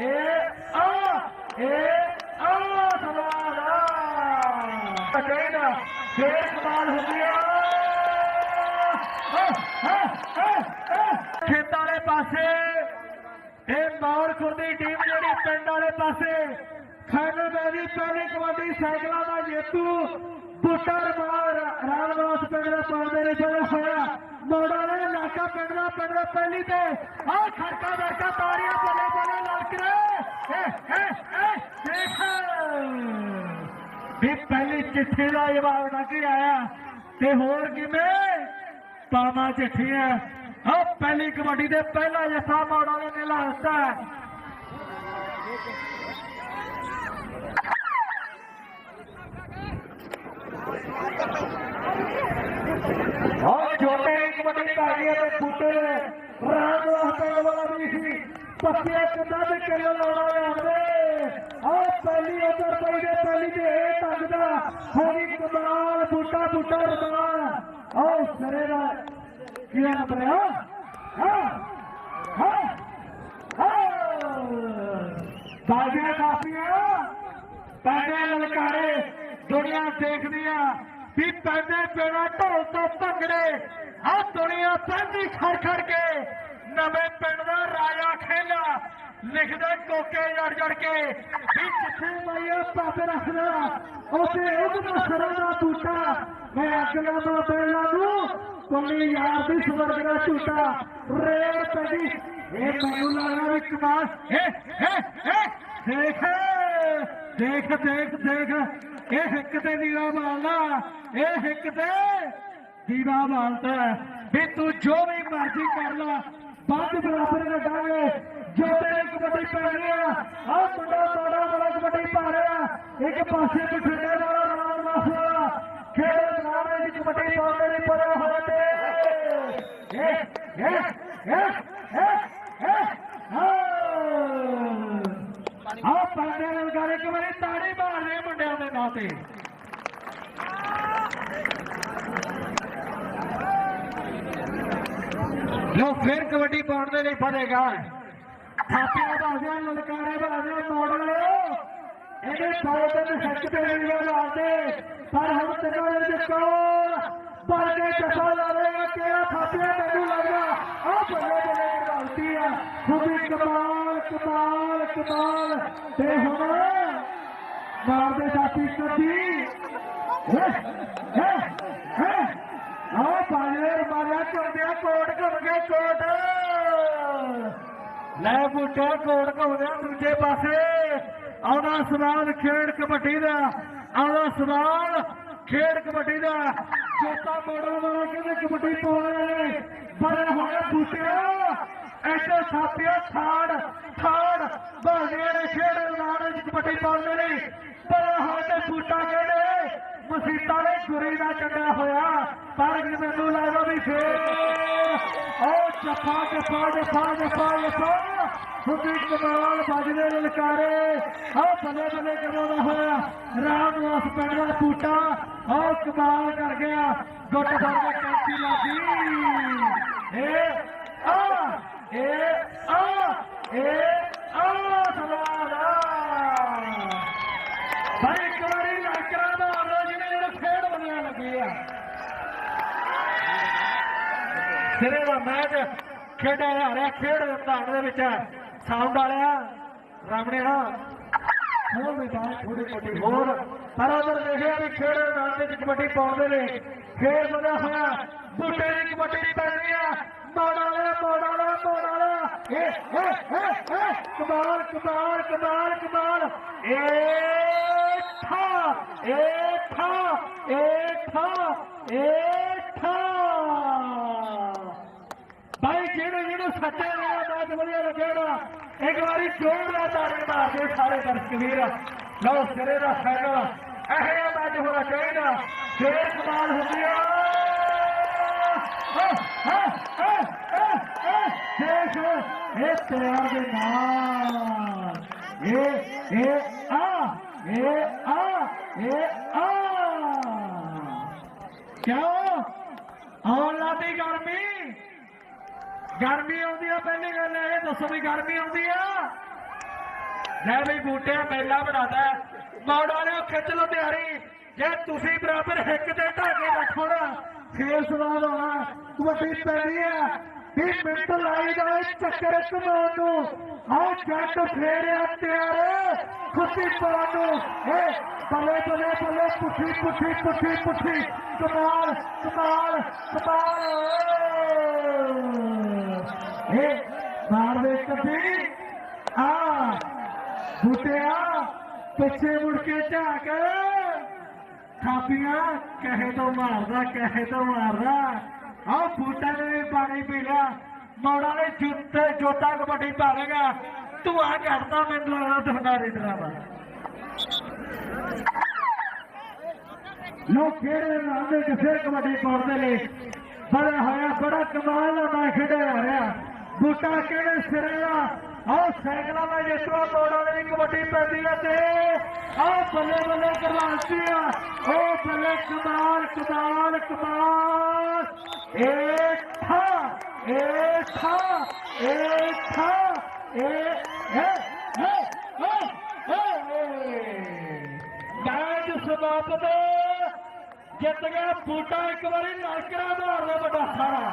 ਇਹ ਆ ਇਹ ਆ ਸਵਾਰਾ ਕਹਿੰਦਾ ਫੇਰ ਕਮਾਲ ਹੁੰਦੀ ਆ। ਖੇਤਾਂ ਵਾਲੇ ਪਾਸੇ, ਇਹ ਮੌੜ ਖੁਰਦੀ ਟੀਮ ਜਿਹੜੀ ਪਿੰਡ ਵਾਲੇ ਪਾਸੇ ਫਾਈਨਲ ਮੈਚ ਪਹਿਲੀ ਕਬੱਡੀ ਸਾਈਕਲਾਂ ਦਾ ਜੇਤੂ, ਬੁੱਟਾ ਰਮਾਲ, ਰਾਮਦਾਸ ਪਿੰਡ ਦਾ ਪਾਉਂਦੇ ਨੇ ਜਿਹੜਾ ਹੋਇਆ, ਮੋੜਾ ਨੇ ਨਾਕਾ ਪਿੰਡ ਦਾ ਪਿੰਡ ਦਾ ਪਹਿਲੀ ਤੇ। ਆਹ ਖੜਕਾ ਵਰਕਾ ਤਾਰੀਆਂ ਬੱਲੇ ਬੱਲੇ ਲੜਕਰੇ ਵੀ ਪਹਿਲੀ ਚਿੱਠੀ ਦਾ ਜਵਾਬ ਨਾ ਕੀ ਆਇਆ ਤੇ ਹੋਰ ਕਿਵੇਂ? ਪਾਵਾਂ ਚਿੱਠੀਆਂ। ਆ ਪਹਿਲੀ ਕਬੱਡੀ ਦੇ ਪਹਿਲਾ ਜੱਫਾ ਮੋੜਾ ਨੇ ਨੀਲਾ ਹੁੰਦਾ ਹਾਂ। ਛੋਟੇ ਕਬੱਡੀ ਭਾਗੀ ਤੇ ਫੁੱਟੇ ਰਾਮ ਵਾਸਤੇ ਵਾਲਾ ਵੀ ਸੀ ਪੱਕੇ ਕਿੱਦਾਂ ਦੇ ਕਿਲੋ ਲਾਉਣਾ ਆਉਂਦੇ ਆ ਪਹਿਲੀ ਉਧਰ ਪਈ ਦੇ ਪਹਿਲੀ ਤੇ ਇਹ ਤੱਕਦਾ ਹੋਣੀ ਕਮਾਲ, ਬੂਟਾ ਬੂਟਾ ਰਮਾਲ। ਆਹ ਸਰੇ ਦਾ ਕੀ ਨੰਬਰ ਹੈ ਹਾਂ ਹਾਂ ਹਾਂ। ਬਾਜੀਆਂ ਕਾਫੀਆਂ ਪੈਦੇ ਲਲਕਾਰੇ ਦੁਨੀਆ ਦੇਖਦੀ ਆ ਵੀ ਪੈਦੇ ਪੇੜਾ ਢੋਲ ਤੋਂ ਭੰਗੜੇ ਆ ਦੁਨੀਆ ਪੈਂਦੀ ਖੜ ਖੜ ਕੇ। ਨਵੇਂ ਪਿੰਡ ਦਾ ਰਾਜਾ ਖੇਲਾ। ਲਿਖਦੇ ਕੋਕੇ ਜੜ ਜੜ ਕੇ। ਵੀ ਜਿੱਥੇ ਮਾਇਆ ਪਾਪੇ ਰੱਖਦਾ ਉਥੇ ਉਹਦਾ ਸਰਾਂ ਦਾ ਬੂਟਾ ਮੈਂ ਅੱਗ ਲਾਵਾਂ ਬੇਲਾ ਨੂੰ। ਕੋਲੀ ਯਾਰ ਦੀ ਸਵਰਗ ਦਾ ਝੂਟਾ। ਰੇੜ ਪੈਦੀ। ਇਹ ਮੈਨੂੰ ਲੱਗਦਾ ਵੀ ਕਮਾਲ ਏ ਏ ਏ ਦੇਖ ਦੇਖ ਦੇਖ ਦੇਖ। ਇਹ ਹਿੱਕ ਤੇ ਦੀਵਾ ਬਾਲਦਾ ਇਹ ਹਿੱਕ ਤੇ ਦੀਵਾ ਹੈ। ਵੀ ਤੂੰ ਜੋ ਵੀ ਮਰਜ਼ੀ ਕਰ ਲੈ, ਬੰਦ ਬਰਾਬਰ ਕੱਢਾਂਗੇ। ਜੋ ਤੇਰੀ ਕਬੱਡੀ ਪੈ ਰਹੀ ਆ ਆ ਮੁੰਡਾ ਬੜਾ ਬੜਾ ਕਬੱਡੀ ਪਾ ਰਿਹਾ ਇੱਕ ਪਾਸੇ ਬਠਿੰਡੇ ਵਾਲਾ ਰਾਮ ਵਾਲਾ। ਖੇਡ ਮੈਦਾਨ ਵਿੱਚ ਕਬੱਡੀ ਪਾਉਂਦੇ ਨੇ ਪਰਿਆ ਹੋਇਆ ਤੇ ਇਹ ਇਹ ਇਹ ਇਹ ਇਹ ਆ ਪਾਂਡੇ ਲਲਕਾਰੇ ਇੱਕ ਵਾਰੀ ਤਾੜੀ ਮਾਰਦੇ ਰਹੇ ਮੁੰਡਿਆਂ ਦੇ ਨਾਂ ਤੇ। ਲੋ ਫਿਰ ਕਬੱਡੀ ਪਾਉਣ ਦੇ ਲਈ ਫੜੇਗਾ ਥਾਪੀਆਂ ਬਾਜ਼ੀਆਂ ਲਲਕਾਰੇ ਬਾਜ਼ੀਆਂ ਮੋੜੋ ਇਹਦੇ ਸੌ ਦਿਨ ਸੱਚ ਤੇ ਨਹੀਂ ਲਾਉਂਦੇ ਪਰ ਹੁਣ ਤੈਨੂੰ ਇਹ ਦੇਖੋ ਪਰ ਕੇ ਜਫਾ ਲਾਵੇਗਾ ਕਿਹੜਾ ਥਾਪੀਆਂ ਤੈਨੂੰ ਲੱਗਦਾ? ਆ ਬੱਲੇ ਬੱਲੇ ਗਲਤੀ ਆ। ਖੁਦੀ ਕਮਾਲ ਕਮਾਲ ਕਮਾਲ। ਤੇ ਹੁਣ ਮਾਰਦੇ ਸਾਥੀ ਕੱਢੀ ਆਹ ਪਾਲੇ ਮਾਰਿਆ ਕਰਦੇ ਕੋਟ ਘੁੰਮ ਗਏ ਕੋਟ। ਲੈ ਬੁੱਟਾ ਕੋਟ ਘੁੰਮਦਿਆ ਦੂਜੇ ਪਾਸੇ। ਆਉਣਾ ਸਵਾਲ ਖੇਡ ਕਬੱਡੀ ਦਾ। ਆਉਣਾ ਸਵਾਲ ਖੇਡ ਕਬੱਡੀ ਦਾ। ਚੋਤਾ ਮੋੜਨ ਵਾਲਾ ਕਹਿੰਦੇ ਕਬੱਡੀ ਪਾਉਣੇ ਨੇ। ਬੜੇ ਹੋਏ ਬੁੱਟਿਆ। ਐਸੇ ਸਾਪਿਆ ਛਾੜ ਛਾੜ। ਬਾਜ਼ੀਆਂ ਦੇ ਖੇਡ ਮੈਦਾਨ ਵਿੱਚ ਕਬੱਡੀ ਪਾਉਂਦੇ ਨੇ ਬੜੇ ਹੋਏ ਬੂਟਾ ਕਹਿੰਦੇ ਮਸੀਤਾਂ ਨੇ ਗੁਰੀ ਦਾ ਚੱਲਿਆ ਹੋਇਆ, ਪਰ ਮੈਨੂੰ ਲੱਗਦਾ ਵੀ ਫੇਰ ਉਹ ਜੱਫਾ ਜੱਫਾ ਜੱਫਾ ਜੱਫਾ ਜੱਫਾ। ਸੁਦੀ ਕਮਾਲ ਵੱਜਦੇ ਲਲਕਾਰੇ। ਆ ਬੱਲੇ ਬੱਲੇ ਕਰਵਾਉਂਦਾ ਹੋਇਆ। ਰਾਮ ਵਾਸ ਪਿੰਡ ਦਾ ਬੂਟਾ ਉਹ ਕਮਾਲ ਕਰ ਗਿਆ। ਗੁੱਟ ਫੜ ਕੇ ਕੈਂਚੀ ਲਾਦੀ ਇਹ ਆ ਇਹ ਆ ਇਹ ਆ ਸਵਾਲਾ ਭਾਈ ਇੱਕ ਵਾਰੀ ਲਾਕਰਾਂ ਦਾ ਆਰੋ ਜਿਹਨੇ ਜਿਹੜਾ ਖੇਡ ਸਿਰੇ ਦਾ ਮੈਚ ਖੇਡਿਆ ਜਾ ਰਿਹਾ, ਖੇਡ ਮੈਦਾਨ ਦੇ ਵਿੱਚ ਸਾਊਂਡ ਵਾਲਿਆ ਰਾਮਣਿਆ ਹੋਰ ਮੈਦਾਨ ਥੋੜੀ ਮੋਟੀ ਹੋਰ। ਪਰ ਉਧਰ ਦੇਖਿਆ ਵੀ ਖੇਡ ਮੈਦਾਨ ਦੇ ਵਿੱਚ ਕਬੱਡੀ ਪਾਉਂਦੇ ਨੇ ਖੇਡ ਬਣਿਆ ਹੋਇਆ। ਬੂਟੇ ਦੀ ਕਬੱਡੀ ਪੈਣੀ ਆ। ਮੋੜਾ ਵਾਲਾ ਮੋੜਾ ਵਾਲਾ ਮੋੜਾ ਵਾਲਾ ਕਮਾਲ ਕਮਾਲ ਕਮਾਲ ਕਮਾਲ। ਇਹ ਠਾ ਇਹ ਠਾ ਇਹ ਭਾਈ ਜਿਹੜੇ ਜਿਹੜੇ ਸੱਚੇ ਨੇ ਮੈਚ ਵਧੀਆ ਲੱਗੇਗਾ ਇੱਕ ਵਾਰੀ ਜੋਰ ਨਾਲ ਤਾੜੀ ਮਾਰ ਕੇ ਸਾਰੇ ਦਰਸ਼ਕ ਵੀਰ ਲਓ, ਸਿਰੇ ਦਾ ਫਾਈਨਲ ਇਹ ਜਿਹਾ ਹੋਣਾ ਚਾਹੀਦਾ। ਫੇਰ ਕਮਾਲ ਹੁੰਦੀ ਆ। ਦੇਖ ਇਹ ਤਿਆਰ ਦੇ ਨਾਲ। ਇਹ ਇਹ ਆ ਇਹ ਆ ਇਹ ਆ ਕਿਉਂ ਆਉਣ ਲੱਗੀ ਗਰਮੀ। ਗਰਮੀ ਆਉਂਦੀ ਆ, ਪਹਿਲੀ ਗੱਲ ਇਹ ਦੱਸੋ ਵੀ ਗਰਮੀ ਆਉਂਦੀ ਆ। ਲੈ ਵੀ ਬੂਟਿਆ ਮੇਲਾ ਬਣਾਦਾ ਮੌੜ ਵਾਲਿਓ, ਖਿੱਚ ਲੋ ਤਿਆਰੀ। ਜੇ ਤੁਸੀਂ ਬਰਾਬਰ ਹਿੱਕ ਤੇ ਢਾਕੇ ਰੱਖੋ ਨਾ, ਫੇਰ ਸਵਾਦ ਹੋਣਾ ਕਬੱਡੀ ਪੈਣੀ ਆ। 20 ਮਿੰਟ ਲਾਈ ਜਾਵੇ ਚੱਕਰ ਕਮਾਉਣ ਨੂੰ। ਆਓ ਜੱਟ ਫੇਰਿਆ ਤਿਆਰ, ਖੁਸ਼ੀ ਪਾਉਣ ਨੂੰ। ਏ ਬੱਲੇ ਬੱਲੇ ਬੱਲੇ, ਪੁੱਠੀ ਪੁੱਠੀ ਪੁੱਠੀ ਪੁੱਠੀ। ਕਮਾਲ ਕਮਾਲ ਕਮਾਲ। ਏ ਮਾਰ ਦੇ ਕੱਢੀ ਆ, ਬੁੱਟਿਆ, ਪਿੱਛੇ ਮੁੜ ਕੇ ਝਾਕ। ਥਾਪੀਆਂ ਕਹੇ ਤੋਂ ਮਾਰਦਾ, ਕਹੇ ਤੋਂ ਮਾਰਦਾ। ਆਹ ਬੂਟਾ ਨੇ ਪਾਣੀ ਪੀ ਲਿਆ। ਮੌੜਾ ਨੇ ਜੁੱਤੇ ਜੋਤਾ ਕਬੱਡੀ ਪਾਵੇਗਾ ਤੂੰ ਆ ਕਰਦਾ, ਮੈਨੂੰ ਲੱਗਦਾ ਤੁਹਾਡਾ ਰਿਦਰਾ ਵਾ ਲੋਕ ਖੇਡ ਰਹੇ ਕਿਸੇ ਕਬੱਡੀ ਪਾਉਂਦੇ ਨੇ ਬੜਾ ਹੋਇਆ ਬੜਾ ਕਮਾਲ ਦਾ ਮੈਚ ਖੇਡਿਆ ਹੋ ਰਿਹਾ। ਬੂਟਾ ਕਿਹੜੇ ਸਿਰੇ ਦਾ ਆਹ ਸਾਈਕਲਾਂ ਦਾ ਜਿਸਵਾ ਮੋੜ ਵਾਲੇ ਦੀ ਕਬੱਡੀ ਪੈਂਦੀ ਹੈ ਤੇ ਆਹ ਬੱਲੇ ਬੱਲੇ ਕਰਵਾਉਂਦੀ ਆ। ਉਹ ਬੱਲੇ ਕਮਾਲ ਕਮਾਲ ਕਮਾਲ। ਏ ਠਾ ਏ ਏ ਠਾ ਹੈ ਹੈ ਮੈਚ ਸਮਾਪਤ ਜਿੱਤ ਗਿਆ ਬੂਟਾ ਇੱਕ ਵਾਰੀ ਨਲਕਰਾ ਮਾਰਦਾ ਵੱਡਾ ਸਾਰਾ